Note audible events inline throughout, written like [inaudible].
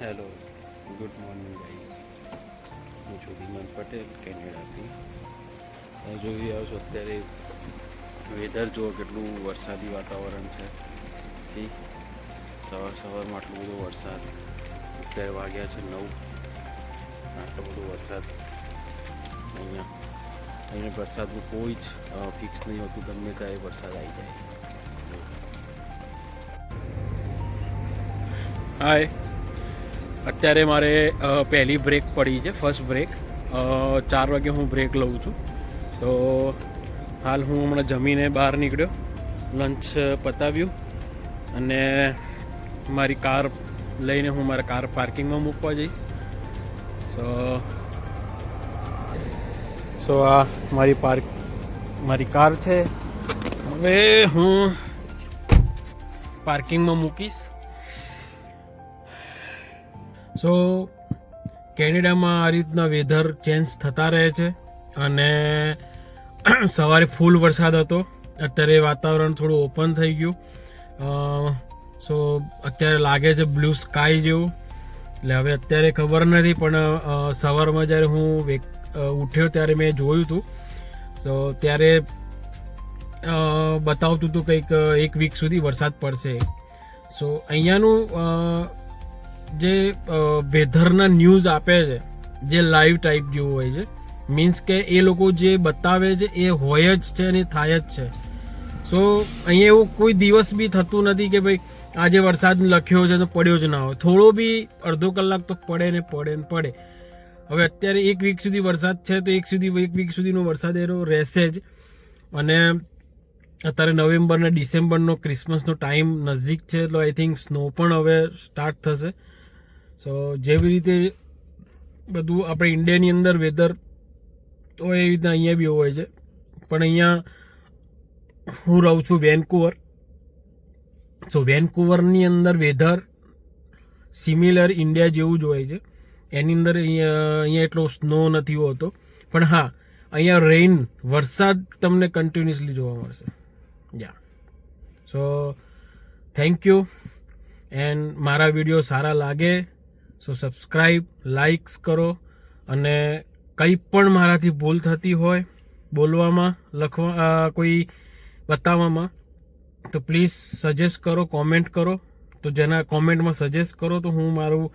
Hello good morning guys હું છું ધીમંત પટેલ, કેનેડાથી. જોઈ રહ્યો છો અત્યારે વેધર જુઓ કેટલું વરસાદી વાતાવરણ છે. સી સવાર સવારમાં આટલો બધો વરસાદ. અત્યારે વાગ્યા છે નવ. આટલો બધો વરસાદ અહીંયા. અહીંયા વરસાદનું કોઈ જ ફિક્સ નહીં હોતું. ગમે ત્યારે વરસાદ આવી જાય. હાય અત્યારે મારે પહેલી બ્રેક પડી છે ફર્સ્ટ બ્રેક ચાર વાગે હું બ્રેક લઉં છું. તો હાલ હું હમણાં જમીને બહાર નીકળ્યો લંચ પતાવ્યું અને મારી કાર લઈને હું મારા કાર પાર્કિંગમાં મૂકવા જઈશ. સો સો આ મારી પાર્ક મારી કાર છે. હવે હું પાર્કિંગમાં મૂકીશ. સો કેનેડામાં આ રીતના વેધર ચેન્જ થતા રહે છે અને [clears throat] સવારે ફૂલ વરસાદ હતો. અત્યારે વાતાવરણ થોડું ઓપન થઈ ગયું. સો અત્યારે લાગે છે બ્લુ સ્કાય જેવું. એટલે હવે અત્યારે ખબર નથી, પણ સવારમાં જ્યારે હું ઉઠ્યો ત્યારે મેં જોયું હતું સો ત્યારે બતાવતું હતું કંઈક, એક વીક સુધી વરસાદ પડશે. સો અહીંયાનું જે વેધરના ન્યૂઝ આપે છે, જે લાઈવ ટાઈપ જેવું હોય છે મીન્સ કે એ લોકો જે બતાવે છે એ હોય જ છે અને થાય જ છે. સો અહીંયા એવું કોઈ દિવસ બી થતું નથી કે ભાઈ, આજે વરસાદ લખ્યો છે તો પડ્યો જ ના હોય. થોડો બી અડધો કલાક તો પડે ને પડે ને પડે. હવે અત્યારે એક વીક સુધી વરસાદ છે તો એક સુધી, એક વીક સુધીનો વરસાદ એનો રહેશે જ. અને અત્યારે નવેમ્બર ને ડિસેમ્બરનો ક્રિસમસનો ટાઈમ નજીક છે, એટલે આઈ થિંક સ્નો પણ હવે સ્ટાર્ટ થશે. સો જેવી રીતે બધું આપણે ઇન્ડિયાની અંદર વેધર હોય એવી રીતના અહીંયા બી હોય છે. પણ અહીંયા હું રહું છું વેનકુવર સો વેનકુવરની અંદર વેધર સિમિલર ઇન્ડિયા જેવું જ હોય છે. એની અંદર અહીંયા અહીંયા એટલો સ્નો નથી હોતો. પણ હા, અહીંયા રેઇન વરસાદ તમને કન્ટિન્યુઅસલી જોવા મળશે. Yeah so thank you and મારા વીડિયો સારા લાગે. સો સબસ્ક્રાઈબ લાઇક્સ કરો અને કંઈ પણ મારાથી ભૂલ થતી હોય બોલવામાં, લખવા કોઈ બતાવવામાં, તો પ્લીઝ સજેસ્ટ કરો, કોમેન્ટ કરો. તો જેના કોમેન્ટમાં સજેસ્ટ કરો, તો હું મારું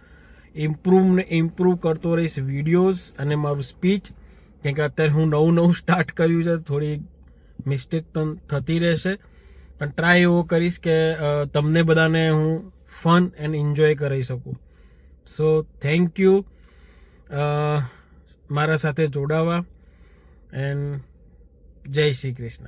ઇમ્પ્રૂવ ને ઇમ્પ્રૂવ કરતો રહીશ વિડીયોઝ અને મારું સ્પીચ કેમ કે અત્યારે હું નવું નવું સ્ટાર્ટ કર્યું છે, થોડી મિસ્ટેક થતી રહેશે. પણ ટ્રાય એવો કરીશ કે તમને બધાને હું ફન એન્ડ એન્જોય કરાવી શકું. સો થેન્ક યુ મારા સાથે જોડાવા. એન્ડ જય શ્રી કૃષ્ણ.